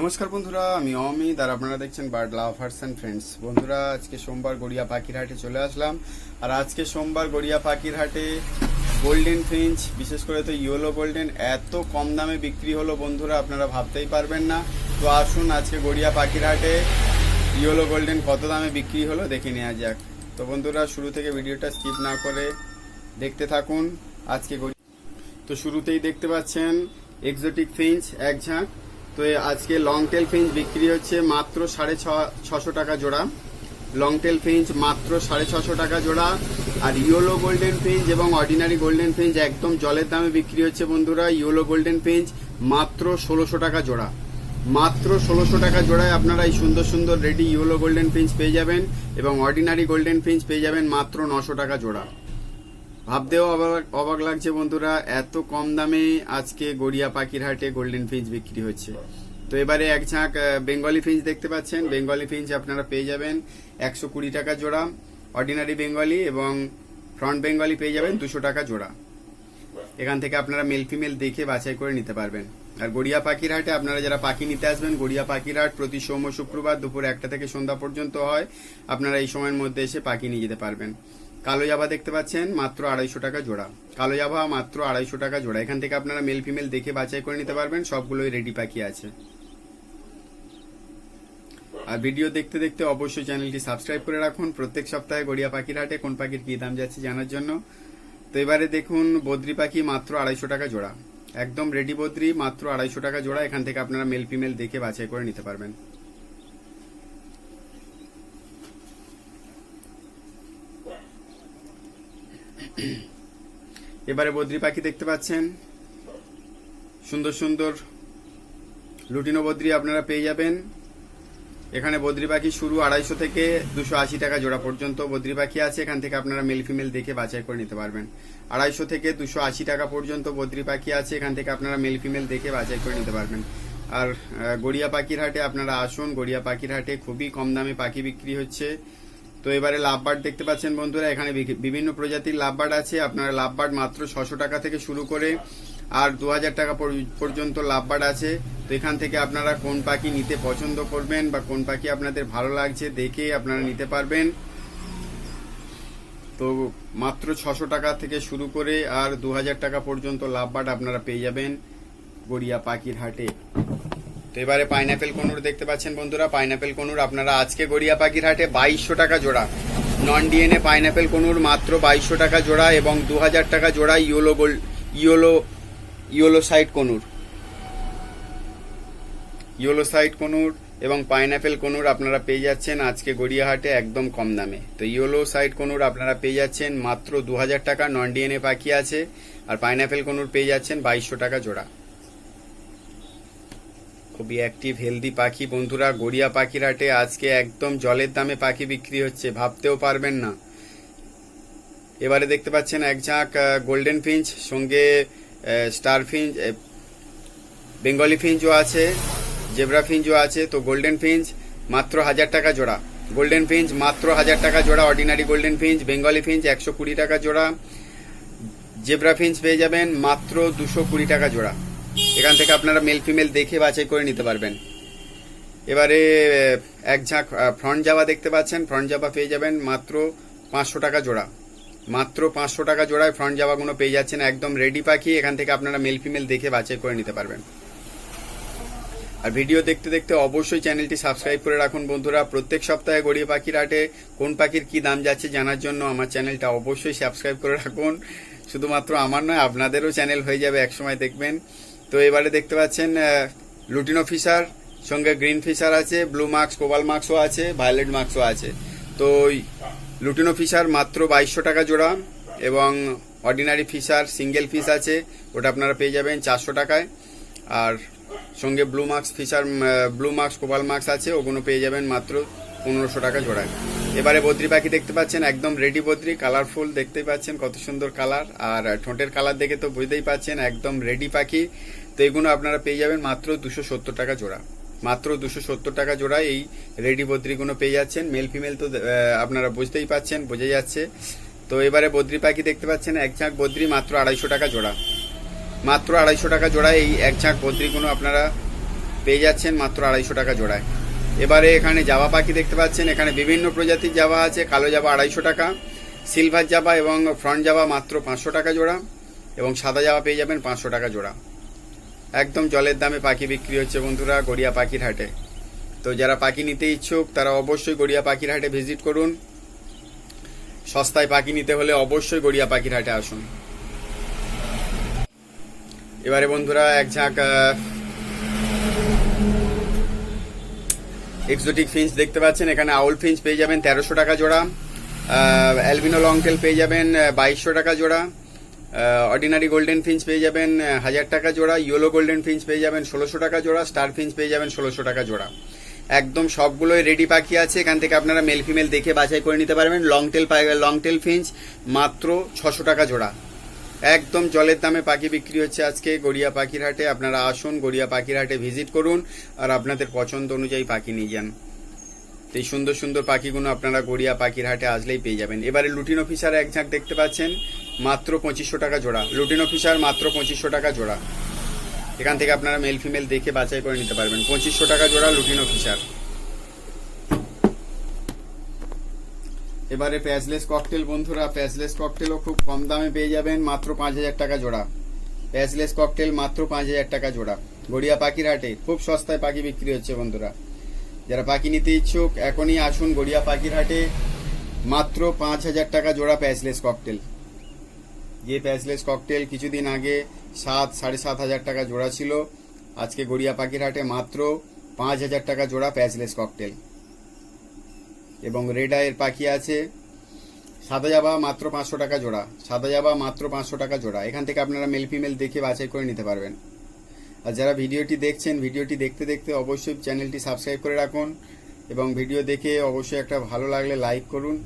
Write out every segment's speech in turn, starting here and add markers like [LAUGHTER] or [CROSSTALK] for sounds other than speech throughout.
নমস্কার বন্ধুরা, আমি অমিত, আর আপনারা দেখছেন বার্ড লাভার্স অ্যান্ড ফ্রেন্ডস বন্ধুরা, আজকে সোমবার গড়িয়া পাখির হাটে চলে আসলাম। আর আজকে সোমবার গড়িয়া পাখির হাটে গোল্ডেন ফিঞ্চ বিশেষ করে তো ইয়েলো গোল্ডেন এত কম দামে বিক্রি হলো বন্ধুরা, আপনারা ভাবতেই পারবেন না। তো আসুন আজকে গড়িয়া পাখির হাটে ইয়েলো গোল্ডেন কত দামে বিক্রি হলো দেখে নেওয়া যাক। তো বন্ধুরা, শুরু থেকে ভিডিওটা স্কিপ না করে দেখতে থাকুন। আজকে তো শুরুতেই দেখতে পাচ্ছেন এক্সোটিক ফিঞ্চ এক ঝাঁক। তো আজকে লং টেল ফিঞ্চ বিক্রি হচ্ছে মাত্র সাড়ে ছশো টাকা জোড়া। লং টেল ফিঞ্চ মাত্র সাড়ে ছশো টাকা জোড়া। আর ইয়েলো গোল্ডেন ফিঞ্চ এবং অর্ডিনারি গোল্ডেন ফিঞ্চ একদম জলের দামে বিক্রি হচ্ছে বন্ধুরা। ইয়েলো গোল্ডেন ফিঞ্চ মাত্র ষোলোশো টাকা জোড়া। মাত্র ষোলোশো টাকা জোড়ায় আপনারা এই সুন্দর সুন্দর রেডি ইয়েলো গোল্ডেন ফিঞ্চ পেয়ে যাবেন এবং অর্ডিনারি গোল্ডেন ফিঞ্চ পেয়ে যাবেন মাত্র নশো টাকা জোড়া। ভাবতেও অবাক অবাক লাগছে বন্ধুরা, এত কম দামে আজকে গড়িয়া পাখির হাটে গোল্ডেন ফিঞ্চ বিক্রি হচ্ছে। তো এবারে এক ঝাঁক বেঙ্গলি ফিঞ্চ দেখতে পাচ্ছেন। বেঙ্গলি ফিঞ্চ আপনারা পেয়ে যাবেন একশো কুড়ি টাকা জোড়া অর্ডিনারি বেঙ্গলি এবং ফ্রন্ট বেঙ্গলি পেয়ে যাবেন দুশো টাকা জোড়া। এখান থেকে আপনারা মেল ফিমেল দেখে বাছাই করে নিতে পারবেন। আর গড়িয়া পাখির হাটে আপনারা যারা পাখি নিতে আসবেন, গড়িয়া পাখির হাট প্রতি সোম শুক্রবার দুপুর একটা থেকে সন্ধ্যা পর্যন্ত হয়। আপনারা এই সময়ের মধ্যে এসে পাখি নিয়ে যেতে পারবেন। কালো জাভা দেখতে পাচ্ছেন, মাত্র আড়াইশো টাকা জোড়া। কালো জাভা মাত্র আড়াইশো টাকা জোড়া। এখান থেকে আপনারা মেল ফিমেল দেখে বাছাই করে নিতে পারবেন, সবগুলোই রেডি পাখি আছে। আর ভিডিও দেখতে দেখতে অবশ্যই চ্যানেলটি সাবস্ক্রাইব করে রাখুন। প্রত্যেক সপ্তাহে গড়িয়া পাখির হাটে কোন পাখির কি দাম যাচ্ছে জানার জন্য। তো এবারে দেখুন, বদ্রি পাখি মাত্র আড়াইশো টাকা জোড়া। একদম রেডি বদ্রি, মাত্র আড়াইশো টাকা জোড়া। এখান থেকে আপনারা মেল ফিমেল দেখে বাছাই করে নিতে পারবেন। [CLEARS THROAT] এবারে বদ্রি পাখি দেখতে পাচ্ছেন। সুন্দর সুন্দর লুটিনো বদ্রি আপনারা পেয়ে যাবেন। এখানে বদ্রি পাখি শুরু আড়াইশো থেকে দুশো আশি টাকা জোড়া পর্যন্ত বদ্রি পাখি আছে। এখান থেকে আপনারা মেল ফিমেল দেখে বাছাই করে নিতে পারবেন। আড়াইশো থেকে দুশো আশি টাকা পর্যন্ত বদ্রি পাখি আছে। এখান থেকে আপনারা মেল ফিমেল দেখে বাছাই করে নিতে পারবেন। আর গড়িয়া পাখির হাটে আপনারা আসুন। গড়িয়া পাখির হাটে খুবই কম দামে পাখি বিক্রি হচ্ছে। তো এবারে লাভবার্ড দেখতে পাচ্ছেন বন্ধুরা, এখানে বিভিন্ন প্রজাতির লাভবার্ড আছে। আপনারা লাভবার্ড মাত্র ছশো টাকা থেকে শুরু করে আর দু হাজার টাকা পর- পর্যন্ত লাভবার্ড আছে। তো এখান থেকে আপনারা কোন পাখি নিতে পছন্দ করবেন বা কোন পাখি আপনাদের ভালো লাগছে দেখে আপনারা নিতে পারবেন। তো মাত্র ছশো টাকা থেকে শুরু করে আর দু হাজার টাকা পর্যন্ত লাভবার্ড আপনারা পেয়ে যাবেন গড়িয়া পাখির হাটে। তো এবারে পাইনাপেল কনুর দেখতে পাচ্ছেন বন্ধুরা, পাইনাপেল কনুর আপনারা আজকে গড়িয়া পাখির হাটে বাইশশো টাকা জোড়া। নন ডিএনএ পাইনাপেল কনুর মাত্র বাইশশো টাকা জোড়া এবং দু হাজার টাকা জোড়া yellow gold, yellow yellow side conure. Yellow side conure এবং পাইনাপেল কনুর আপনারা পেয়ে যাচ্ছেন আজকে গড়িয়াহাটে একদম কম দামে। তো ইয়োলো সাইড কনুর আপনারা পেয়ে যাচ্ছেন মাত্র দু হাজার টাকা, নন ডিএনএ পাখি আছে। আর পাইনাপেল কনুর পেয়ে যাচ্ছেন বাইশশো টাকা জোড়া। খুবই অ্যাক্টিভ হেলদি পাখি। বন্ধুরা, গড়িয়া পাখির হাটে আজকে একদম জলের দামে পাখি বিক্রি হচ্ছে, ভাবতেও পারবেন না। এবারে দেখতে পাচ্ছেন এক ঝাঁক গোল্ডেন ফিঞ্চ সঙ্গে স্টার ফিঞ্চ বেঙ্গলি ফিঞ্চও আছে জেব্রা ফিঞ্চও আছে, তো গোল্ডেন ফিঞ্চ মাত্র হাজার টাকা জোড়া। গোল্ডেন ফিঞ্চ মাত্র হাজার টাকা জোড়া ordinary golden finch Bengali finch একশো কুড়ি টাকা জোড়া। জেব্রা ফিঞ্চ পেয়ে যাবেন, মাত্র দুশো কুড়ি টাকা জোড়া। এখান থেকে আপনারা মেল ফিমেল দেখে বাছাই করে নিতে পারবেন। এবারে এক ঝাঁক ফ্রন্ট জাবা দেখতে পাচ্ছেন। ফ্রন্ট জাবা পেয়ে যাবেন মাত্র পাঁচশো টাকা জোড়া। মাত্র পাঁচশো টাকা জোড়ায় ফ্রন্ট জাবাগুলো পেয়ে যাচ্ছেন একদম রেডি পাখি, এখান থেকে আপনারা মেল ফিমেল দেখে বাছাই করে নিতে পারবেন। আর ভিডিও দেখতে দেখতে অবশ্যই চ্যানেলটি সাবস্ক্রাইব করে রাখুন বন্ধুরা। প্রত্যেক সপ্তাহে গড়িয়া পাখির হাটে কোন পাখির কি দাম যাচ্ছে জানার জন্য আমার চ্যানেলটা অবশ্যই সাবস্ক্রাইব করে রাখুন। শুধুমাত্র আমার নয়, আপনাদেরও চ্যানেল হয়ে যাবে। একসময় দেখবেন তো এবারে দেখতে পাচ্ছেন লুটিনো ফিশার সঙ্গে গ্রিন ফিশার আছে ব্লু মার্কস কোবাল মার্কসও আছে ভায়োলেট মার্কসও আছে। তো লুটিনো ফিশার মাত্র বাইশশো টাকা জোড়া এবং অর্ডিনারি ফিশার সিঙ্গেল ফিশ আছে, ওটা আপনারা পেয়ে যাবেন চারশো টাকায়। আর সঙ্গে blue marks Fischer blue marks cobalt marks আছে, ওগুলো পেয়ে যাবেন মাত্র পনেরোশো টাকা জোড়ায়। এবারে বদ্রি পাখি দেখতে পাচ্ছেন, একদম রেডি বদ্রি কালারফুল দেখতেই পাচ্ছেন কত সুন্দর কালার আর ঠোঁটের কালার দেখে তো বুঝতেই পাচ্ছেন, একদম রেডি পাখি। তো এগুলো আপনারা পেয়ে যাবেন মাত্র দুশো সত্তর টাকা জোড়া। মাত্র দুশো সত্তর টাকা জোড়া এই রেডি বদ্রিগুলো পেয়ে যাচ্ছেন। মেল ফিমেল তো আপনারা বুঝতেই পাচ্ছেন বোঝা যাচ্ছে। তো এবারে বদ্রি পাখি দেখতে পাচ্ছেন, এক ঝাঁক বদ্রি, মাত্র আড়াইশো টাকা জোড়া। মাত্র আড়াইশো টাকা জোড়া এই এক ঝাঁক বদ্রিগুলো আপনারা পেয়ে যাচ্ছেন, মাত্র আড়াইশো টাকা জোড়ায়। এবারে এখানে জাবা পাখি দেখতে পাচ্ছেন, এখানে বিভিন্ন প্রজাতির জাবা আছে, কালো জাবা আড়াইশো টাকা, সিলভার জাবা এবং ফ্রন্ট জাবা মাত্র পাঁচশো টাকা জোড়া, এবং সাদা জাবা পেয়ে যাবেন পাঁচশো টাকা জোড়া। একদম জলের দামে পাখি বিক্রি হচ্ছে বন্ধুরা গড়িয়া পাখির হাটে। তো যারা পাখি নিতে ইচ্ছুক, তারা অবশ্যই গড়িয়া পাখির হাটে ভিজিট করুন। সস্তায় পাখি নিতে হলে অবশ্যই গড়িয়া পাখির হাটে আসুন। এবারে বন্ধুরা এক ঝাঁক এক্সোটিক ফিঞ্চ দেখতে পাচ্ছেন। এখানে আউল ফিঞ্চ পেয়ে যাবেন তেরোশো টাকা জোড়া অ্যালবিনো লংটেল পেয়ে যাবেন বাইশশো টাকা জোড়া। অর্ডিনারি গোল্ডেন ফিঞ্চ পেয়ে যাবেন হাজার টাকা জোড়া ইয়েলো গোল্ডেন ফিঞ্চ পেয়ে যাবেন, ষোলোশো টাকা জোড়া স্টার ফিঞ্চ পেয়ে যাবেন, ষোলোশো টাকা জোড়া। একদম সবগুলোই রেডি পাখি আছে, এখান থেকে আপনারা মেল ফিমেল দেখে বাছাই করে নিতে পারবেন। Long tail long tail finch মাত্র ছশো টাকা জোড়া। একদম জলের দামে পাখি বিক্রি হচ্ছে আজকে গড়িয়া পাখির হাটে। আপনারা আসুন, গড়িয়া পাখির হাটে ভিজিট করুন আর আপনাদের পছন্দ অনুযায়ী পাখি নিয়ে যান। এই সুন্দর সুন্দর পাখিগুলো আপনারা গড়িয়া পাখির হাটে আসলেই পেয়ে যাবেন। এবারে লুটিন অফিসার এক ঝাঁক দেখতে পাচ্ছেন। মাত্র পঁচিশশো টাকা জোড়া। লুটিন অফিসার মাত্র পঁচিশশো টাকা জোড়া। এখান থেকে আপনারা মেল ফিমেল দেখে বাছাই করে নিতে পারবেন। পঁচিশশো টাকা জোড়া লুটিন অফিসার এবারে প্যাজলেস ককটেল বন্ধুরা প্যাজলেস ককটেলও খুব কম দামে পেয়ে যাবেন, মাত্র পাঁচ হাজার টাকা জোড়া। প্যাজলেস ককটেল মাত্র পাঁচ হাজার টাকা জোড়া। গড়িয়া পাখির হাটে খুব সস্তায় পাখি বিক্রি হচ্ছে বন্ধুরা। যারা পাখি নিতে ইচ্ছুক, এখনই আসুন গড়িয়া পাখির হাটে মাত্র পাঁচ হাজার টাকা জোড়া প্যাচলেস ককটেল যে প্যাচলেস ককটেল কিছুদিন আগে সাত, সাড়ে সাত হাজার টাকা জোড়া ছিল। আজকে গড়িয়া পাখির হাটে মাত্র পাঁচ হাজার টাকা জোড়া প্যাচলেস ককটেল। এবং রেড আয়ের পাখি আছে সাদা জাবা মাত্র পাঁচশো টাকা জোড়া। সাদা জাবা মাত্র পাঁচশো টাকা জোড়া। এখান থেকে আপনারা মেল ফিমেল দেখে বাছাই করে নিতে পারবেন। আর যারা ভিডিওটি দেখছেন, ভিডিওটি দেখতে দেখতে অবশ্যই চ্যানেলটি সাবস্ক্রাইব করে রাখুন এবং ভিডিও দেখে অবশ্যই একটা ভালো লাগলে লাইক করুন।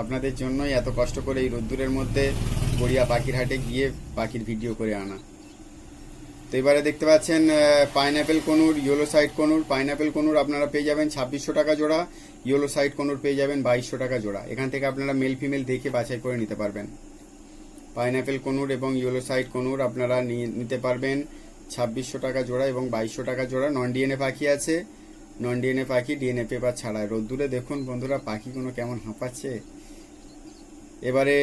আপনাদের জন্যই এত কষ্ট করে এই রোদ্দুরের মধ্যে গড়িয়া পাখির হাটে গিয়ে পাখির ভিডিও করে আনা। তো এবারে দেখতে পাচ্ছেন pineapple conure, yellow side conure. Pineapple conure আপনারা পেয়ে যাবেন ছাব্বিশশো টাকা জোড়া, ইয়েলো সাইড কনুর পেয়ে যাবেন বাইশশো টাকা জোড়া। এখান থেকে আপনারা মেল ফিমেল দেখে বাছাই করে নিতে পারবেন। পাইনঅ্যাপেল কনুর এবং ইয়েলো সাইড কনুর আপনারা নিতে পারবেন ছাব্বিশশো টাকা জোড়া এবং বাইশশো টাকা জোড়া। নন ডিএনএ পাখি আছে। নন ডিএনএ পাখি ডিএনএ পেপার ছাড়ায়। রোদ্দুরে দেখুন বন্ধুরা, পাখিগুলো কেমন হাঁপাচ্ছে। এবারে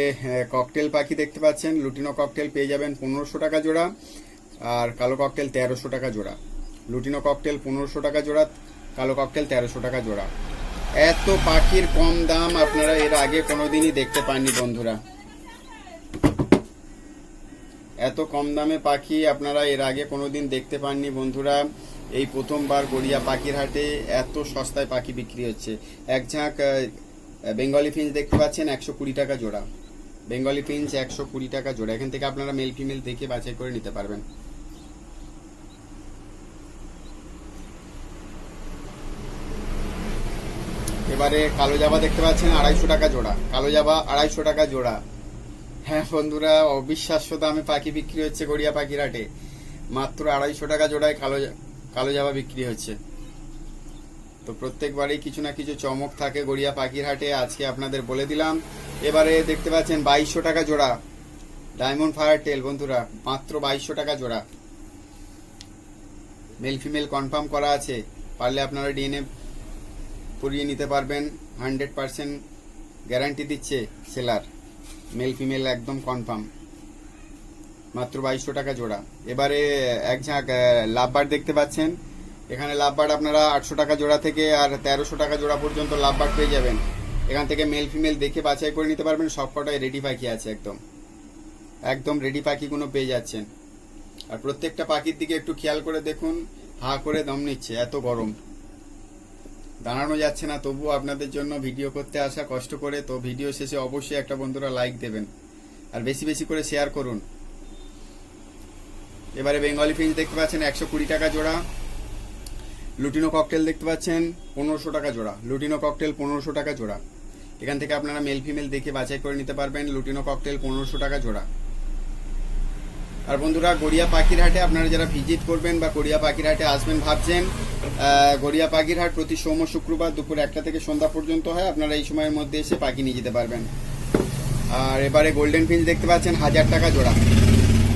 ককটেল পাখি দেখতে পাচ্ছেন। লুটিনো ককটেল পেয়ে যাবেন পনেরোশো টাকা জোড়া আর কালো ককটেল তেরোশো টাকা জোড়া। লুটিনো ককটেল পনেরোশো টাকা জোড়া, কালো ককটেল তেরোশো টাকা জোড়া। এত পাখির কম দাম আপনারা এর আগে কোনোদিনই দেখতে পাননি, বন্ধুরা। এত কম দামে পাখি আপনারা এর আগে কোনোদিন দেখতে পাননি, বন্ধুরা। এই প্রথমবার গড়িয়া পাখির হাটে এত সস্তায় পাখি বিক্রি হচ্ছে। এক ঝাঁক বেঙ্গলি ফিঞ্চ দেখতে পাচ্ছেন, একশো কুড়ি টাকা জোড়া। বেঙ্গলি ফিঞ্চ একশো কুড়ি টাকা জোড়া। এখান থেকে আপনারা মেল ফিমেল দেখে বাছাই করে নিতে পারবেন। এবারে কালো জাবা দেখতে পাচ্ছেন, আড়াইশো টাকা জোড়া। কালো জাবা, আড়াইশো টাকা জোড়া। হ্যাঁ বন্ধুরা, অবিশ্বাস্য দামে পাখি বিক্রি হচ্ছে গড়িয়া পাখির হাটে মাত্র আড়াইশো টাকা জোড়ায় কালো কালো জাবা বিক্রি হচ্ছে। তো প্রত্যেকবারই কিছু না কিছু চমক থাকে গড়িয়া পাখির হাটে আজকে আপনাদের বলে দিলাম। এবারে দেখতে পাচ্ছেন বাইশশো টাকা জোড়া। ডায়মন্ড ফায়ার টেল, বন্ধুরা, মাত্র বাইশশো টাকা জোড়া। মেল ফিমেল কনফার্ম করা আছে, পারলে আপনারা ডিএনএ করিয়ে নিতে পারবেন, হান্ড্রেড পার্সেন্ট গ্যারান্টি দিচ্ছে সেলার। মেল ফিমেল একদম কনফার্ম। মাত্র বাইশশো টাকা জোড়া। এবারে এক ঝাঁক লাভবার দেখতে পাচ্ছেন। এখানে লাভবার আপনারা আটশো টাকা জোড়া থেকে আর তেরোশো টাকা জোড়া পর্যন্ত লাভবার পেয়ে যাবেন। এখান থেকে মেল ফিমেল দেখে বাছাই করে নিতে পারবেন, সব কটাই রেডি পাখি আছে একদম। একদম রেডি পাখিগুলো পেয়ে যাচ্ছেন। আর প্রত্যেকটা পাখির দিকে একটু খেয়াল করে দেখুন, হা করে দম নিচ্ছে, এত গরম। দাঁড়ানো যাচ্ছে না, তবুও আপনাদের জন্য ভিডিও করতে আসা কষ্ট করে, তো ভিডিও শেষে অবশ্যই একটা বন্ধুরা লাইক দেবেন। আর বেশি বেশি করে শেয়ার করুন। এবারে বেঙ্গলি ফিঞ্চ দেখতে পাচ্ছেন, একশো কুড়ি টাকা জোড়া। লুটিনো ককটেল দেখতে পাচ্ছেন, পনেরোশো টাকা জোড়া। লুটিনো ককটেল পনেরোশো টাকা জোড়া। এখান থেকে আপনারা মেল ফিমেল দেখে বাছাই করে নিতে পারবেন লুটিনো ককটেল পনেরোশো টাকা জোড়া। আর বন্ধুরা, গড়িয়া পাখির হাটে আপনারা যারা ভিজিট করবেন বা গড়িয়া পাখির হাটে আসবেন ভাবছেন গড়িয়া পাখির হাট প্রতি সোম শুক্রবার দুপুর একটা থেকে সন্ধ্যা পর্যন্ত হয়, আপনারা এই সময়ের মধ্যে এসে পাখি নিয়ে যেতে পারবেন। আর এবারে গোল্ডেন ফিঞ্চ দেখতে পাচ্ছেন, হাজার টাকা জোড়া।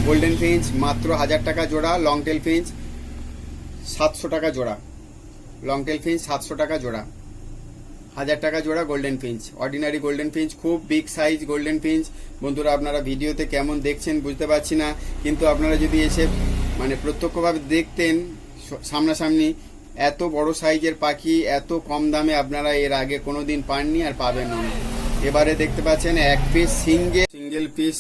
গোল্ডেন ফিঞ্চ মাত্র হাজার টাকা জোড়া লং টেল ফিঞ্চ সাতশো টাকা জোড়া। লং টেল ফিঞ্চ সাতশো টাকা জোড়া। হাজার টাকা জোড়া golden finch. Ordinary golden finch, খুব বিগ সাইজ গোল্ডেন ফিঞ্চ। বন্ধুরা, আপনারা ভিডিওতে কেমন দেখছেন বুঝতে পারছি না, কিন্তু আপনারা যদি এসে মানে প্রত্যক্ষভাবে দেখতেন সামনাসামনি, এত বড় সাইজের পাখি, এত কম দামে আপনারা এর আগে কোনোদিন পাননি আর পাবেন না। এবারে দেখতে পাচ্ছেন এক পিস সিঙ্গেল সিঙ্গেল পিস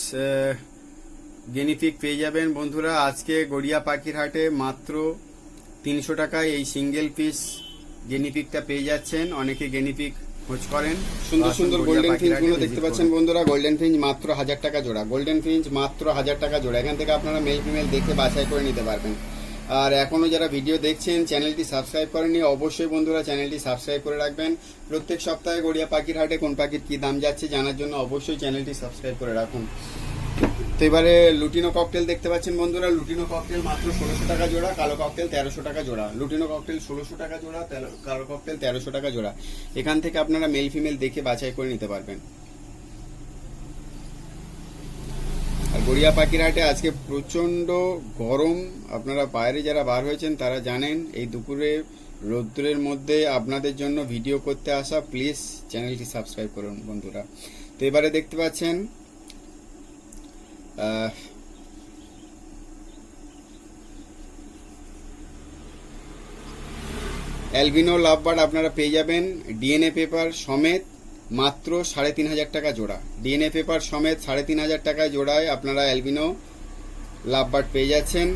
গেনিফিক পেয়ে যাবেন বন্ধুরা। আজকে গড়িয়া পাখির হাটে মাত্র তিনশো টাকায় এই সিঙ্গেল পিস গেনিপিকটা পেয়ে যাচ্ছেন। অনেকে গেনিপিক খোঁজ করেন। সুন্দর সুন্দর গোল্ডেন ফিঞ্চগুলো দেখতে পাচ্ছেন বন্ধুরা। গোল্ডেন ফিঞ্চ মাত্র হাজার টাকা জোড়া। গোল্ডেন ফিঞ্চ মাত্র হাজার টাকা জোড়া। এখান থেকে আপনারা মেল ফিমেল দেখে বাছাই করে নিতে পারবেন। আর এখনও যারা ভিডিও দেখছেন চ্যানেলটি সাবস্ক্রাইব করেনি অবশ্যই বন্ধুরা চ্যানেলটি সাবস্ক্রাইব করে রাখবেন। প্রত্যেক সপ্তাহে গড়িয়া পাখির হাটে কোন পাখির কি দাম যাচ্ছে জানার জন্য অবশ্যই চ্যানেলটি সাবস্ক্রাইব করে রাখুন। তো এবারে লুটিনো ককটেল দেখতে পাচ্ছেন বন্ধুরা। লুটিনো ককটেল মাত্র ষোলোশো টাকা জোড়া, কালো ককটেল তেরোশো টাকা জোড়া। লুটিনো ককটেল ষোলোশো টাকা জোড়া কালো ককটেল তেরোশো টাকা জোড়া। এখান থেকে আপনারা মেল ফিমেল দেখে বাছাই করে নিতে পারবেন। আর গড়িয়া পাখির হাটে আজকে প্রচণ্ড গরম। আপনারা বাইরে যারা বার হয়েছেন, তারা জানেন, এই দুপুরে, রৌদ্রের মধ্যে আপনাদের জন্য ভিডিও করতে আসা। প্লিজ চ্যানেলটি সাবস্ক্রাইব করুন বন্ধুরা। তো এবারে দেখতে পাচ্ছেন অ্যালবিনো লাভবার্ড আপনারা পেয়ে যাবেন ডিএনএ পেপার সমেত মাত্র সাড়ে তিন হাজার টাকা জোড়া। ডিএনএ পেপার সমেত সাড়ে তিন হাজার টাকায় জোড়ায় আপনারা অ্যালবিনো লাভবার্ড পেয়ে যাচ্ছেন।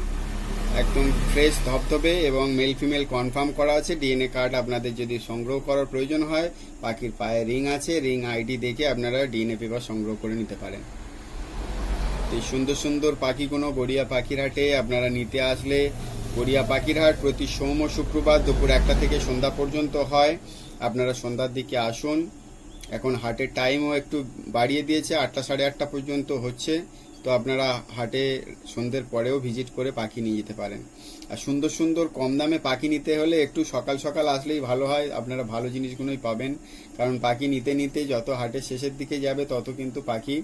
একদম ফ্রেশ ধবধবে এবং মেল ফিমেল কনফার্ম করা আছে। ডিএনএ কার্ড আপনাদের যদি সংগ্রহ করার প্রয়োজন হয়, পাখির পায়ে রিং আছে। রিং আইডি দেখে আপনারা ডিএনএ পেপার সংগ্রহ করে নিতে পারেন। এই সুন্দর সুন্দর পাখিগুলো গড়িয়া পাখির হাটে আপনারা নিতে আসলে গড়িয়া পাখির হাট প্রতি সোম শুক্রবার দুপুর একটা থেকে সন্ধ্যা পর্যন্ত হয়। আপনারা সন্ধ্যার দিকে আসুন। এখন হাটের টাইমও একটু বাড়িয়ে দিয়েছে, আটটা সাড়ে আটটা পর্যন্ত হচ্ছে। তো আপনারা হাটে সন্ধ্যের পরেও ভিজিট করে পাখি নিয়ে যেতে পারেন। আর সুন্দর সুন্দর কম দামে পাখি নিতে হলে একটু সকাল সকাল আসলেই ভালো হয়, আপনারা ভালো জিনিসগুলোই পাবেন। কারণ পাখি নিতে নিতে যত হাটের শেষের দিকে যাবে তত কিন্তু পাখি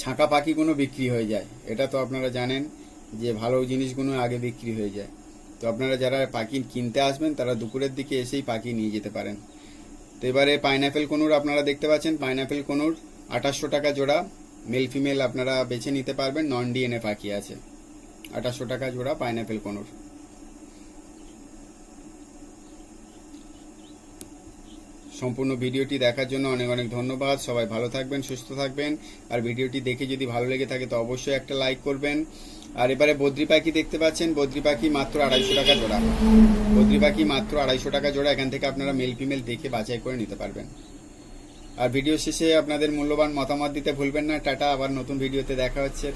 ছাঁকা পাখিগুলো বিক্রি হয়ে যায়। এটা তো আপনারা জানেন যে ভালো জিনিসগুলো আগে বিক্রি হয়ে যায়। তো আপনারা যারা পাখি কিনতে আসবেন, তারা দুপুরের দিকে এসেই পাখি নিয়ে যেতে পারেন। তো এবারে পাইনাপেল কোনুর আপনারা দেখতে পাচ্ছেন। পাইনাপেল কোনুর আঠাশশো টাকা জোড়া। মেল ফিমেল আপনারা বেছে নিতে পারবেন। নন ডিএনএ পাখি আছে। আঠাশশো টাকা জোড়া পাইনাপেল কোনুর। সম্পূর্ণ ভিডিওটি দেখার জন্য অনেক অনেক ধন্যবাদ। সবাই ভালো থাকবেন, সুস্থ থাকবেন। আর ভিডিওটি দেখে যদি ভালো লেগে থাকে, তো অবশ্যই একটা লাইক করবেন। আর এবারে বদ্রি পাখি দেখতে পাচ্ছেন। বদ্রি পাখি মাত্র আড়াইশো টাকা জোড়া। বদ্রি পাখি মাত্র আড়াইশো টাকা জোড়া। এখান থেকে আপনারা মেল ফিমেল দেখে বাছাই করে নিতে পারবেন। আর ভিডিও শেষে আপনাদের মূল্যবান মতামত দিতে ভুলবেন না। টাটা। আবার নতুন ভিডিওতে দেখা হচ্ছে।